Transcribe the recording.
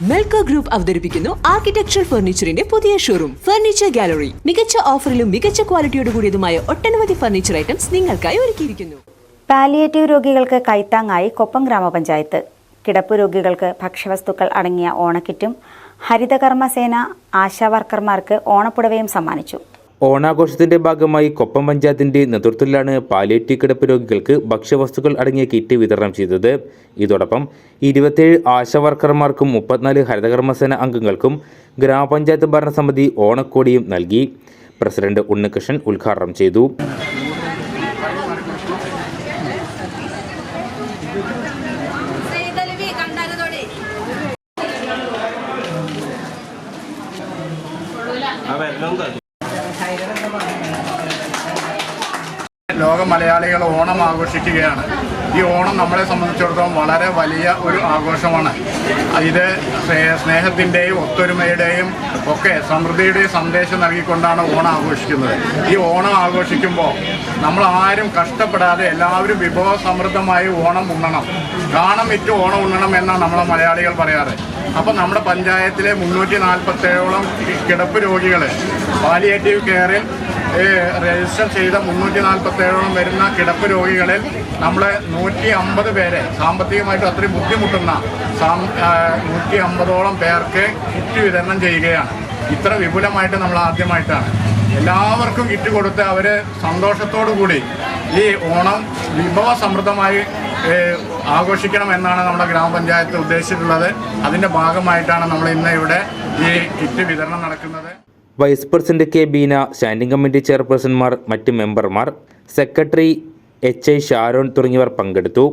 മെൽക്കോ group അവതരിപ്പിക്കുന്നു architectural ഫർണിച്ചറിന്റെ പുതിയ showroom furniture gallery മികച്ച ഓഫറിലും മികച്ച ക്വാളിറ്റിയോട് കൂടിയതുമായ ഒട്ടനവധി ഫർണിച്ചർ ഐറ്റംസ് നിങ്ങൾക്കായി ഒരുക്കിയിരിക്കുന്നു. പാലിയേറ്റീവ് രോഗികൾക്ക് കൈത്താങ്ങായി കൊപ്പം ഗ്രാമപഞ്ചായത്ത്. കിടപ്പ് രോഗികൾക്ക് ഭക്ഷ്യവസ്തുക്കൾ അടങ്ങിയ ഓണക്കിറ്റും ഹരിതകർമ്മസേന ആശാവർക്കർമാർക്ക് ഓണപ്പുടവയും സമ്മാനിച്ചു. ഓണാഘോഷത്തിന്റെ ഭാഗമായി കൊപ്പം പഞ്ചായത്തിന്റെ നേതൃത്വത്തിലാണ് പാലിയേറ്റീവ് കിടപ്പ് രോഗികൾക്ക് ഭക്ഷ്യവസ്തുക്കൾ അടങ്ങിയ കിറ്റ് വിതരണം ചെയ്തത്. ഇതോടൊപ്പം ഇരുപത്തിയേഴ് ആശാവർക്കർമാർക്കും മുപ്പത്തിനാല് ഹരിതകർമ്മസേന അംഗങ്ങൾക്കും ഗ്രാമപഞ്ചായത്ത് ഭരണസമിതി ഓണക്കോടിയും നൽകി. പ്രസിഡന്റ് ഉണ്ണികൃഷ്ണൻ ഉദ്ഘാടനം ചെയ്തു. ലോക മലയാളികൾ ഓണം ആഘോഷിക്കുകയാണ്. ഈ ഓണം നമ്മളെ സംബന്ധിച്ചിടത്തോളം വളരെ വലിയ ഒരു ആഘോഷമാണ്. ഇത് സ്നേ- സ്നേഹത്തിന്റെയും ഒത്തൊരുമയുടെയും ഒക്കെ സമൃദ്ധിയുടെയും സന്ദേശം നൽകിക്കൊണ്ടാണ് ഓണം ആഘോഷിക്കുന്നത്. ഈ ഓണം ആഘോഷിക്കുമ്പോൾ നമ്മൾ ആരും കഷ്ടപ്പെടാതെ എല്ലാവരും വിഭവ സമൃദ്ധമായി ഓണം ഉണ്ണണം. കാണം വിറ്റ് ഓണം ഉണ്ണണം എന്നാണ് നമ്മളെ മലയാളികൾ പറയാറ്. അപ്പം നമ്മുടെ പഞ്ചായത്തിലെ മുന്നൂറ്റി നാൽപ്പത്തേഴോളം കിടപ്പ് രോഗികൾ പാലിയേറ്റീവ് കെയറിൽ രജിസ്റ്റർ ചെയ്ത മുന്നൂറ്റി നാൽപ്പത്തേഴോളം വരുന്ന കിടപ്പ് രോഗികളിൽ നമ്മൾ നൂറ്റി അമ്പത് പേരെ സാമ്പത്തികമായിട്ട് അത്രയും ബുദ്ധിമുട്ടുന്ന നൂറ്റി അമ്പതോളം പേർക്ക് കിറ്റ് വിതരണം ചെയ്യുകയാണ്. ഇത്ര വിപുലമായിട്ട് നമ്മൾ ആദ്യമായിട്ടാണ്. എല്ലാവർക്കും കിറ്റ് കൊടുത്ത് അവർ സന്തോഷത്തോടു കൂടി ഈ ഓണം വിഭവ സമൃദ്ധമായി ആഘോഷിക്കണം എന്നാണ് നമ്മുടെ ഗ്രാമപഞ്ചായത്ത് ഉദ്ദേശിച്ചിട്ടുള്ളത്. അതിന്റെ ഭാഗമായിട്ടാണ് നമ്മൾ ഇന്ന് ഇവിടെ ഈ കിറ്റ് വിതരണം നടക്കുന്നത്. Vice president K Beena standing committee ചെയർപേഴ്സൺമാർ മറ്റ് മെമ്പർമാർ സെക്രട്ടറി എച്ച് ഐ ഷാരോൺ തുടങ്ങിയവർ പങ്കെടുത്തു.